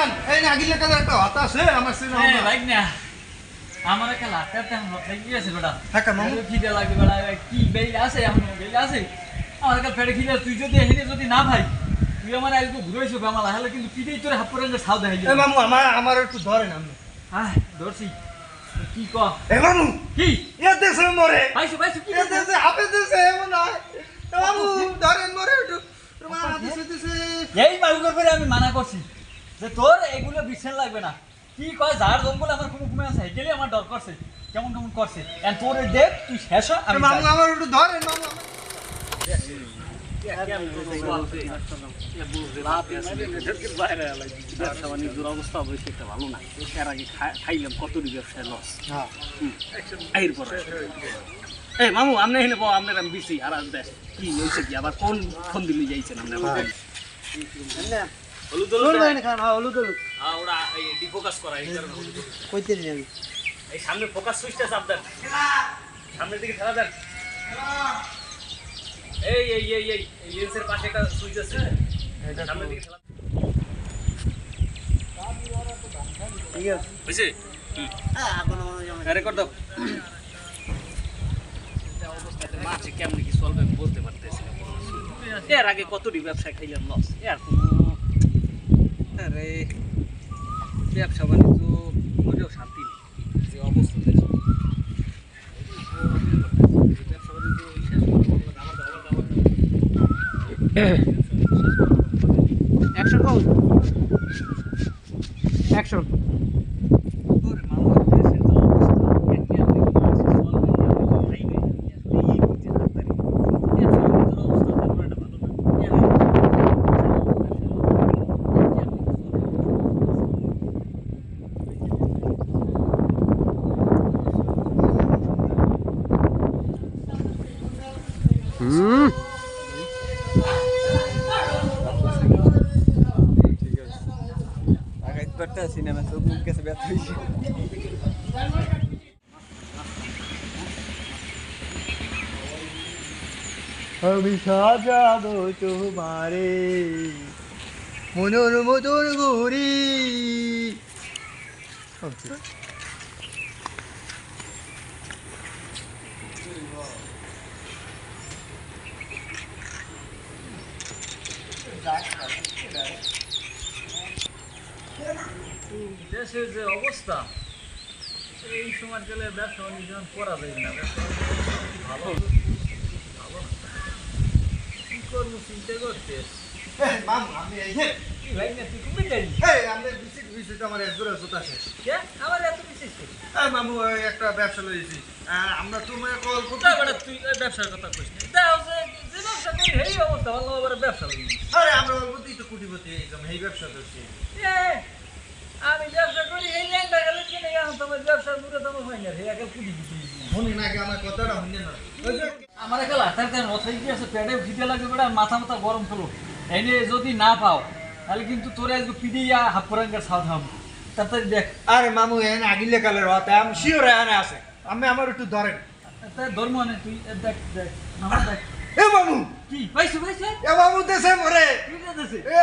নেন এই না আগিলে একটা হাতা আছে আমার সিনে হ্যাঁ না আমার একটা লাখটা লাগি আছে বেটা মামু খিদে লাগে বেটা কি বেল আছে এখন বেল আছে? আমার কাছে পেটে খিদে তুই যদি এখানে যদি না ভাই তুই আমার আজকে ঘুরেছো আমার হলে কিন্তু পিঠেই তোর হাত পরে ছাও দেখাই এই মামু আমার আমার একটু ধরেন আপনি। হ্যাঁ ধরছি। কি ক? এ মামু কি? এ দেশে মরে। পাইছো পাইছো কি দেশে হাফে দেশে এমন নয় মামু ধরেন মরে একটু। তোমার দেশে? দেশে এই বাবুকের পরে আমি মানা করছি। যে তোর এগুলো বিশ্বাস লাগবে না। কি কয় ঝাড় জঙ্গল আমার কোনো কমে আছে গেলে আমার ডর করছে কেমন কেমন করছে। এখন তোর এই দেখ তুই শেষ হ, আমি মামু আমার একটু ধরেন মামু ব্যবসা বাণিজ্যের অবস্থা অবশ্যই একটা ভালো না এর আগে খাইলাম কতটি ব্যবসায় লস হ্যাঁ এরপর এই মামু আপনি এখানে পাও আপনার আমি বিসি আর দেশ কি হয়েছে কি? আবার কোন ফোন দিলে যাইছেন আপনি হলুদ হলুদ খান হ্যাঁ হলুদ হলুদ। হ্যাঁ ওরা এই ডিফোকাস করা এই কারণে হলুদ হলুদ। কইতে যাবি। এই সামনে ফোকাস সুইচটা চাপ দেন। সামনের দিকে ঠেলা দেন। এই এই এই এই এই লেন্সের পাশে একটা সুইচ আছে। সামনের দিকে ঠেলা ঠিক আছে। হয়েছে? রেকর্ড দাও। মাঝে কেমনি কি চলবে বলতে পারতেছি এর আগে কতটি ব্যবসা খাইলাম লস এর কোনো আরে ব্যবসা বাণিজ্য শান্তি নেই। যে অবস্থা করব, আবার দাও, আবার দাও, আবার দাও। অ্যাকশন কল অ্যাকশন ওরে মামা, দেশের যা অবস্থা, একে আপনি কি বলছেন, চলবে না, খাইবে না, এই বুঝে হাততালি। এর সমাজের অবস্থা তেমন একটা ভালো না। এর আগে একে আপনি কি সিনেমা চোখ মুখ গেছে ব্যথা হয়েছে আমি সাজাবো তোমারে। মনোর মতন ঘুরি দেশের যে অবস্থা এই সময় গেলে ব্যবসা বাণিজ্য করা যায় না। ভালো ভালো কি করব চিন্তা করতে? আমার তোমার কল করতে কোথায় তুই ব্যবসার কথা কইস না দাও যে যে ব্যবসা করি এই অবস্থা ভালো আবার ব্যবসা করি। আরে আমরা অল্পতেই তো কোটিপতি একদম এই ব্যবসা করছি এ, আমি ব্যবসা করি এই ল্যাংটা গেলে কিনে গেলাম তোমার দূরে তোমার হয় না একে শুনি আমার কথাটা শুনি না। আমার একটা মাথায় কি আছে পেটে খিদে লাগবে বেটা মাথা মাথা গরম ফেলো এনে যদি না পাও তাহলে কিন্তু তোরে আজকে পিডিয়া হাফ পরাঙ্গের সাথ হাম। তাড়াতাড়ি দেখ। আরে মামু এনে আগিলে কালের হাতে আমি শিওর এনে আছে। আমি আমার একটু ধরেন। তাই ধর্ম তুই দেখ দেখ আমার দেখ। এ মামু! কি পাইছো পাইছো এ মামু দেশে মরে কি দেছে এ